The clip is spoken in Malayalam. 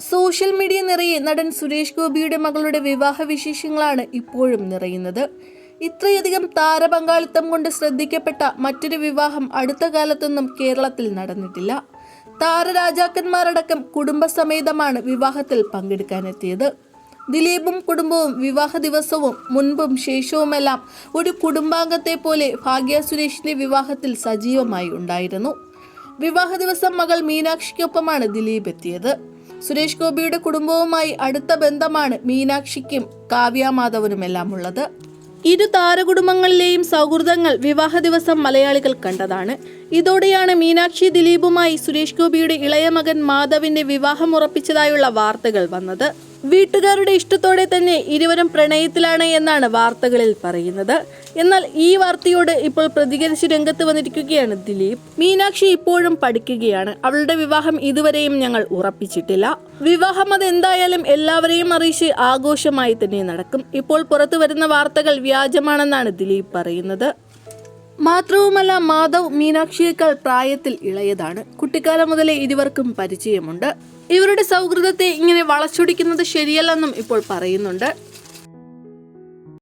സോഷ്യൽ മീഡിയ നിറയെ നടൻ സുരേഷ് ഗോപിയുടെ മകളുടെ വിവാഹ വിശേഷങ്ങളാണ് ഇപ്പോഴും നിറയുന്നത്. ഇത്രയധികം താരപങ്കാളിത്തം കൊണ്ട് ശ്രദ്ധിക്കപ്പെട്ട മറ്റൊരു വിവാഹം അടുത്ത കാലത്തൊന്നും കേരളത്തിൽ നടന്നിട്ടില്ല. താരരാജാക്കന്മാരടക്കം കുടുംബസമേതമാണ് വിവാഹത്തിൽ പങ്കെടുക്കാനെത്തിയത്. ദിലീപും കുടുംബവും വിവാഹ ദിവസവും മുൻപും ശേഷവുമെല്ലാം ഒരു കുടുംബാംഗത്തെ പോലെ ഭാഗ്യ സുരേഷിന്റെ വിവാഹത്തിൽ സജീവമായി ഉണ്ടായിരുന്നു. വിവാഹ ദിവസം മകൾ മീനാക്ഷിക്കൊപ്പമാണ് ദിലീപ് എത്തിയത്. സുരേഷ് ഗോപിയുടെ കുടുംബവുമായി അടുത്ത ബന്ധമാണ് മീനാക്ഷിക്കും കാവ്യ മാധവനുമെല്ലാം ഉള്ളത് ഇരു താരകുടുംബങ്ങളിലെയും സൗഹൃദങ്ങൾ വിവാഹ ദിവസം മലയാളികൾ കണ്ടതാണ്. ഇതോടെയാണ് മീനാക്ഷി ദിലീപുമായി സുരേഷ് ഗോപിയുടെ ഇളയ മകൻ മാധവിന്റെ വിവാഹം ഉറപ്പിച്ചതായുള്ള വാർത്തകൾ വന്നത്. വീട്ടുകാരുടെ ഇഷ്ടത്തോടെ തന്നെ ഇരുവരും പ്രണയത്തിലാണ് എന്നാണ് വാർത്തകളിൽ പറയുന്നത്. എന്നാൽ ഈ വാർത്തയോട് ഇപ്പോൾ പ്രതികരിച്ച് രംഗത്ത് വന്നിരിക്കുകയാണ് ദിലീപ്. മീനാക്ഷി ഇപ്പോഴും പഠിക്കുകയാണ്. അവളുടെ വിവാഹം ഇതുവരെയും ഞങ്ങൾ ഉറപ്പിച്ചിട്ടില്ല. വിവാഹം അത് എന്തായാലും എല്ലാവരെയും അറിയിച്ച് ആഘോഷമായി തന്നെ നടക്കും. ഇപ്പോൾ പുറത്തു വരുന്ന വാർത്തകൾ വ്യാജമാണെന്നാണ് ദിലീപ് പറയുന്നത്. മാത്രവുമല്ല മാധവ് മീനാക്ഷിയേക്കാൾ പ്രായത്തിൽ ഇളയതാണ്. കുട്ടിക്കാലം മുതലേ ഇരുവർക്കും പരിചയമുണ്ട്. ഇവരുടെ സൗഹൃദത്തെ ഇങ്ങനെ വളച്ചൊടിക്കുന്നത് ശരിയല്ലെന്നും ഇപ്പോൾ പറയുന്നുണ്ട്.